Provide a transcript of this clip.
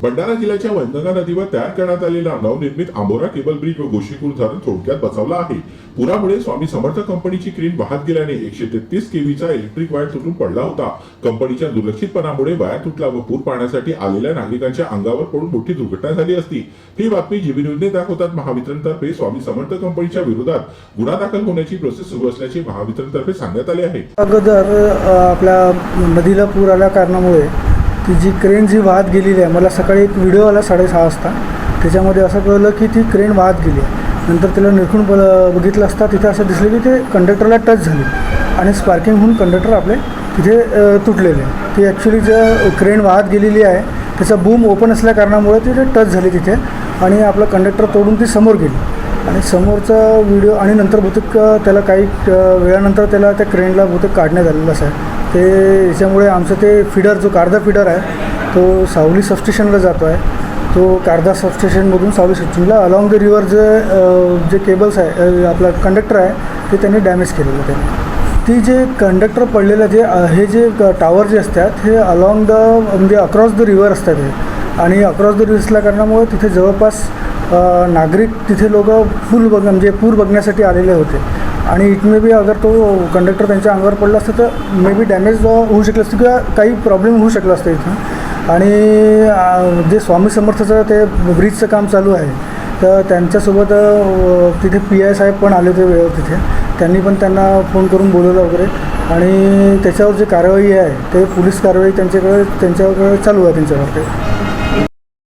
भंडारा जिल्ह्याच्या वैनगंगा नदीवर तयार करण्यात आलेला नवनिर्मित आंबोरा केबल ब्रिज व गोशीपूर धरण थोडक्यात बचावला आहे. पुरामुळे स्वामी समर्थ कंपनीची क्रेन वाहत गेल्याने एकशे तेहतीस केव्हीचा इलेक्ट्रिक वायर तुटून पडला होता. कंपनीच्या दुर्लक्षितपणामुळे वायर तुटला व पूर पाण्यासाठी आलेल्या नागरिकांच्या अंगावर पडून मोठी दुर्घटना झाली असती. ही बातमी जीबी न्यूजने दाखवतात महावितरणतर्फे स्वामी समर्थ कंपनीच्या विरोधात गुन्हा दाखल होण्याची प्रोसेस सुरू असल्याचे महावितरणतर्फे सांगण्यात आले आहे. अगोदर आपल्या नदीला पूर आल्या कारणामुळे ती जी क्रेन जी वाहत गेलेली आहे मला सकाळी एक व्हिडिओ आला साडेसहा वाजता. त्याच्यामध्ये असं कळलं की ती क्रेन वाहत गेली आहे. नंतर त्याला निरखून ब- बघितलं असता तिथे असं दिसलं की ते कंडक्टरला टच झाली. आणि स्पार्किंग होऊन कंडक्टर आपले तिथे तुटलेले. ती ॲक्च्युली जे क्रेन वाहत गेलेली आहे त्याचा बूम ओपन असल्या कारणामुळे तिथे टच झाली तिथे. आणि आपलं कंडक्टर तोडून ती समोर गेली. आणि समोरचा व्हिडिओ आणि नंतर बहुतेक त्याला काही वेळानंतर त्याला त्या क्रेनला बहुतेक काढण्यात आलेलं असं आहे ते याच्यामुळे आमचं ते फिडर जो कारदा फिडर आहे तो सावली सबस्टेशनला जातो आहे. तो कारदा सबस्टेशनमधून सावली सबस्टेशनला अलॉंग द रिव्हर जे जे केबल्स आहे आपला कंडक्टर आहे ते त्यांनी डॅमेज केलेलं त्याने ती जे कंडक्टर पडलेलं जे हे जे टावर जे असतात हे अलॉंग द म्हणजे अक्रॉस द रिव्हर असतात हे. आणि अक्रॉस द रिव्हर असल्या कारणामुळे तिथे जवळपास नागरिक तिथे लोक पूल बघ म्हणजे पूर बघण्यासाठी आलेले होते. आणि इट मे बी अगर तो कंडक्टर त्यांच्या अंगावर पडला असतं तर मे बी डॅमेज होऊ शकलं असतं किंवा काही प्रॉब्लेम होऊ शकला असतं इथं. आणि जे स्वामी समर्थचं ते ब्रिजचं काम चालू आहे तर त्यांच्यासोबत तिथे पी आय साहेब पण आले होते वेळेवर तिथे. त्यांनी पण त्यांना फोन करून बोलवलं वगैरे. आणि त्याच्यावर जे कारवाई आहे ते पोलीस कारवाई त्यांच्याकडे त्यांच्याकडे चालू आहे त्यांच्यावर ते